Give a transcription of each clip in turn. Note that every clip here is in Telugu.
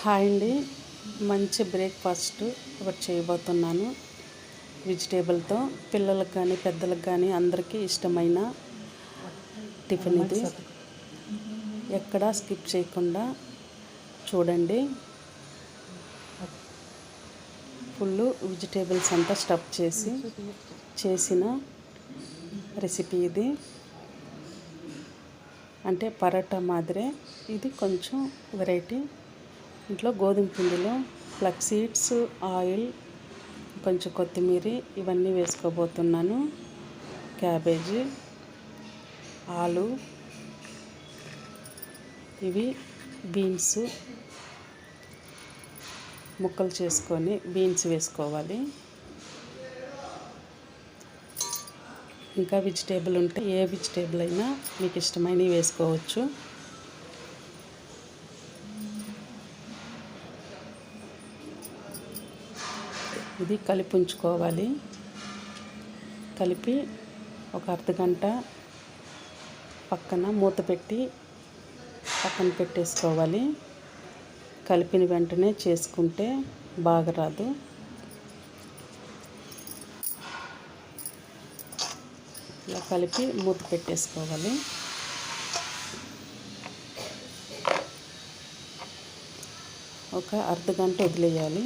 హాయ్ అండి. మంచి బ్రేక్ఫాస్ట్ ఒకటి చేయబోతున్నాను. వెజిటేబుల్తో పిల్లలకు కానీ పెద్దలకు కానీ అందరికీ ఇష్టమైన టిఫిన్ ఇది. ఎక్కడా స్కిప్ చేయకుండా చూడండి. ఫుల్ వెజిటేబుల్స్ అంతా స్టఫ్ చేసి చేసిన రెసిపీ ఇది. అంటే పరోటా మాదిరే. ఇది కొంచెం వెరైటీ ఇంట్లో గోధుమ పిండిలో ఫ్లక్ సీడ్స్ ఆయిల్ కొంచెం కొత్తిమీర ఇవన్నీ వేసుకోబోతున్నాను. క్యాబేజీ ఆలు ఇవి బీన్స్. ముక్కలు చేసుకొని బీన్స్ వేసుకోవాలి. ఇంకా వెజిటేబుల్ ఉంటే ఏ వెజిటేబుల్ అయినా మీకు ఇష్టమైనవి వేసుకోవచ్చు. ఇది కలిపి ఉంచుకోవాలి. కలిపి ఒక అర్ధ గంట పక్కన మూత పెట్టి పక్కన పెట్టేసుకోవాలి. కలిపిన వెంటనే చేసుకుంటే బాగా రాదు. ఇలా కలిపి మూత పెట్టేసుకోవాలి. ఒక అర్ధ గంట వదిలేయాలి.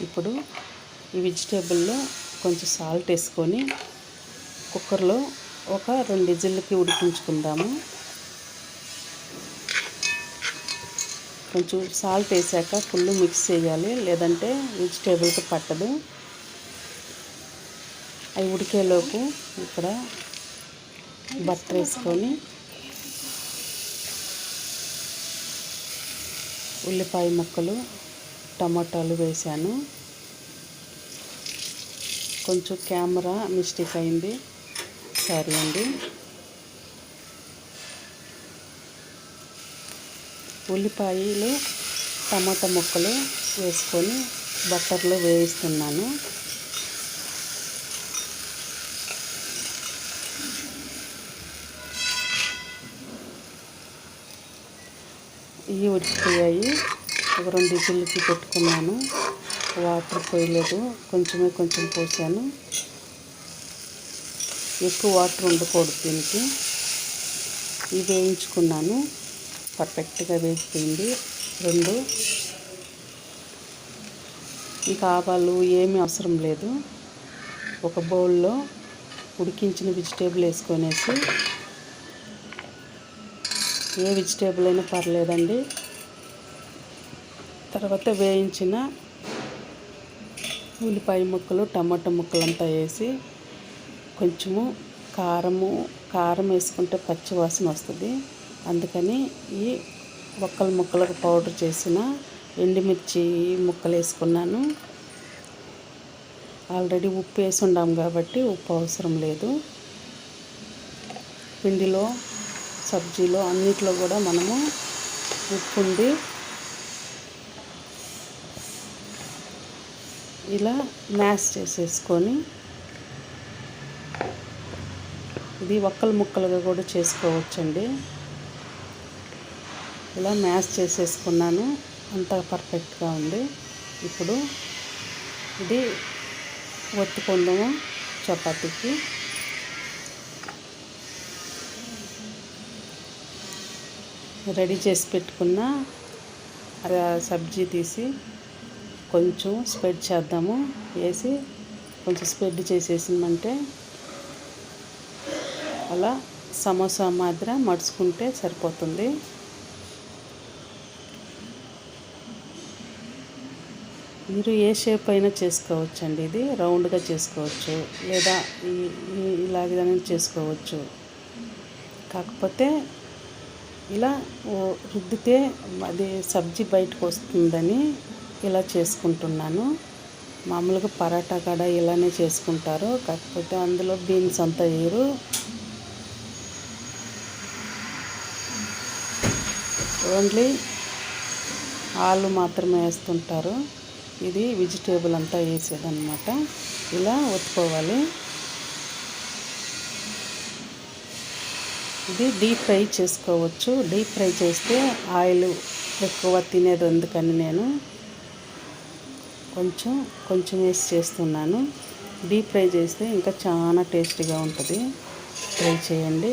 ఇప్పుడు ఈ వెజిటేబుల్లో కొంచెం సాల్ట్ వేసుకొని కుక్కర్లో ఒక రెండు విజిల్కి ఉడికించుకుందాము. కొంచెం సాల్ట్ వేసాక ఫుల్ మిక్స్ చేయాలి లేదంటే వెజిటేబుల్కి పట్టదు. అవి ఉడికేలోపు ఇక్కడ బట్టర్ వేసుకొని ఉల్లిపాయ ముక్కలు టమాటాలు వేసాను. కొంచెం కెమెరా మిస్టేక్ అయింది. సారీ అండి. ఉల్లిపాయలు టమాటా ముక్కలు వేసుకొని బట్టర్లో వేయిస్తున్నాను. ఇవి ఉడికిపోయాయి. ఒక రెండు విజిల్కి పెట్టుకున్నాను. వాటర్ పోయలేదు. కొంచెమే కొంచెం పోసాను. ఎక్కువ వాటర్ ఉండకూడదు దీనికి. ఇవి వేయించుకున్నాను. పర్ఫెక్ట్గా వేగిపోయింది. రెండు. ఇంకా ఆవాలు ఏమీ అవసరం లేదు. ఒక బౌల్లో ఉడికించిన వెజిటేబుల్ వేసుకొనేసి ఏ వెజిటేబుల్ అయినా పర్లేదండి. తర్వాత వేయించిన ఉల్లిపాయ ముక్కలు టమాటా ముక్కలు అంతా వేసి కొంచెము కారము కారం వేసుకుంటే పచ్చి వాసన వస్తుంది. అందుకని ఈ ఒక్కల ముక్కలకు పౌడర్ చేసిన ఎండుమిర్చి ముక్కలు వేసుకున్నాను. ఆల్రెడీ ఉప్పు వేసి ఉండాం కాబట్టి ఉప్పు అవసరం లేదు. పిండిలో సబ్జీలో అన్నిట్లో కూడా మనము ఉప్పు ఉంది ఇలా మ్యాష్ చేసేసుకొని ఇది ఒక్కలు ముక్కలుగా కూడా చేసుకోవచ్చండి. ఇలా మ్యాష్ చేసేసుకున్నాను. అంతా పర్ఫెక్ట్గా ఉంది. ఇప్పుడు ఇది ఒత్తుకుందాము చపాతీకి. రెడీ చేసి పెట్టుకున్న సబ్జీ తీసి కొంచెం స్ప్రెడ్ చేద్దాము. వేసి కొంచెం స్ప్రెడ్ చేసేసిందంటే అలా సమోసా మాదిర మడుచుకుంటే సరిపోతుంది. మీరు ఏ షేప్ అయినా చేసుకోవచ్చండి ఇది. రౌండ్గా చేసుకోవచ్చు. లేదా ఇలాగైనా చేసుకోవచ్చు. కాకపోతే ఇలా రుద్దితే అది సబ్జీ బయటకు వస్తుందని ఇలా చేసుకుంటున్నాను. మామూలుగా పరాటా కాడ ఇలానే చేసుకుంటారు. కాకపోతే అందులో బీన్స్ అంతా వేయరు. ఓన్లీ ఆలు మాత్రమే వేస్తుంటారు. ఇది వెజిటేబుల్ అంతా వేసేదన్నమాట. ఇలా ఒత్తుకోవాలి. ఇది డీప్ ఫ్రై చేసుకోవచ్చు. డీప్ ఫ్రై చేస్తే ఆయిల్ ఎక్కువ తినేది అందుకని నేను కొంచెం కొంచెం వేసి చేస్తున్నాను. డీప్ ఫ్రై చేస్తే ఇంకా చాలా టేస్టీగా ఉంటుంది. ట్రై చేయండి.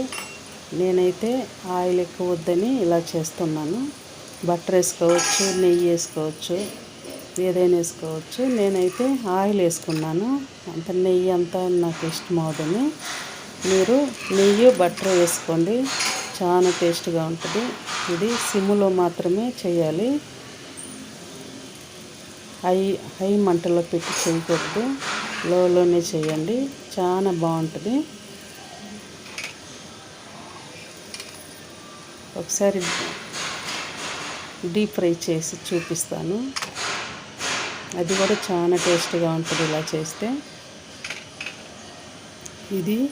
నేనైతే ఆయిల్ ఎక్కువ వద్దని ఇలా చేస్తున్నాను. బటర్ వేసుకోవచ్చు నెయ్యి వేసుకోవచ్చు ఏదైనా వేసుకోవచ్చు. నేనైతే ఆయిల్ వేసుకున్నాను. అంత నెయ్యి అంతా నాకు ఇష్టం అవుతుంది మీరు నెయ్యి బటర్ వేసుకోండి. చాలా టేస్ట్గా ఉంటుంది. ఇది సిమ్లో మాత్రమే చేయాలి. హై హై మంటలో పెట్టి చేయకూడదు లోలోనే చేయండి. చాలా బాగుంటుంది. ఒకసారి డీప్ ఫ్రై చేసి చూపిస్తాను. అది కూడా చాలా టేస్ట్గా ఉంటుంది ఇలా చేస్తే. ఇది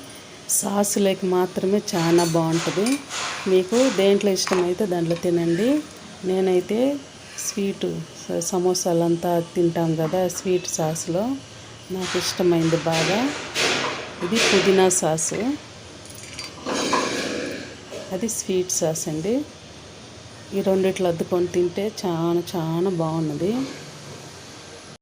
సాసులోకి మాత్రమే చాలా బాగుంటుంది. మీకు దేంట్లో ఇష్టమైతే దాంట్లో తినండి. నేనైతే స్వీటు సమోసాలంతా తింటాం కదా స్వీట్ సాస్లో. నాకు ఇష్టమైంది బాగా. ఇది పుదీనా సాసు. అది స్వీట్ సాస్ అండి ఈ రెండిట్లు అద్దుకొని తింటే చాలా చాలా బాగున్నది.